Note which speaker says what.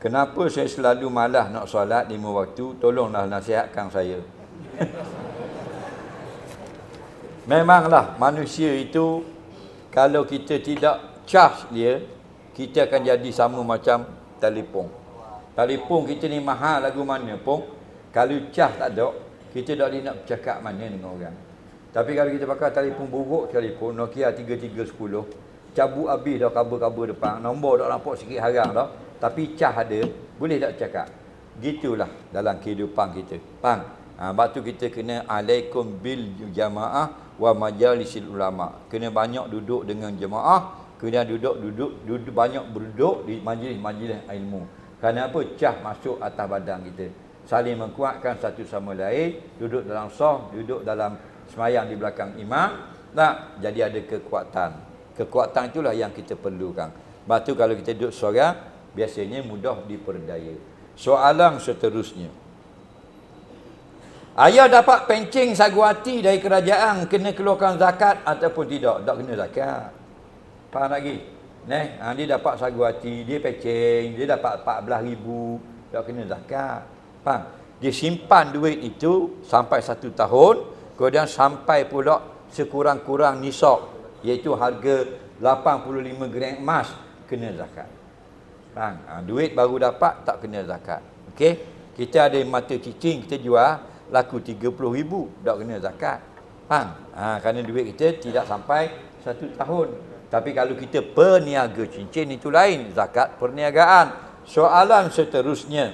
Speaker 1: Kenapa saya selalu malas nak solat lima waktu? Tolonglah nasihatkan saya. Memanglah manusia itu kalau kita tidak charge dia, kita akan jadi sama macam telefon. Telefon kita ni mahal lagu mana pun, kalau charge tak ada, kita tak boleh nak bercakap mana dengan orang. Tapi kalau kita pakai telefon buruk telefon Nokia 3310, cabut habis dah kabel-kabel depan, nombor tak nampak sikit harang dah. Tapi cah ada, boleh tak cakap? Gitulah dalam kehidupan kita. Faham? Ha, sebab tu kita kena alaikum bil jamaah wa majalisil ulama. Kena banyak duduk dengan jemaah, kena duduk-duduk duduk banyak berduduk di majlis-majlis ilmu. Apa? Cah masuk atas badan kita. Saling menguatkan satu sama lain, duduk dalam sah, duduk dalam semayang di belakang imam, tak jadi ada kekuatan. Kekuatan itulah yang kita perlukan. Sebab tu kalau kita duduk seorang, biasanya mudah diperdaya. Soalan seterusnya. Ayah dapat pencing sagu hati dari kerajaan kena keluarkan zakat ataupun tidak? Tak kena zakat. Faham lagi? Neh, ha, dia dapat sagu hati, dia pencing, dia dapat 14 ribu, tak kena zakat. Faham? Dia simpan duit itu sampai satu tahun, kemudian sampai pula sekurang-kurang nisab, iaitu harga 85 gram emas, kena zakat. Faham? Ha, duit baru dapat tak kena zakat. Okey? Kita ada mata cicing kita jual laku 30 ribu tak kena zakat. Faham? Ha, kerana duit kita tidak sampai satu tahun. Tapi kalau kita perniaga cincin itu lain zakat perniagaan. Soalan seterusnya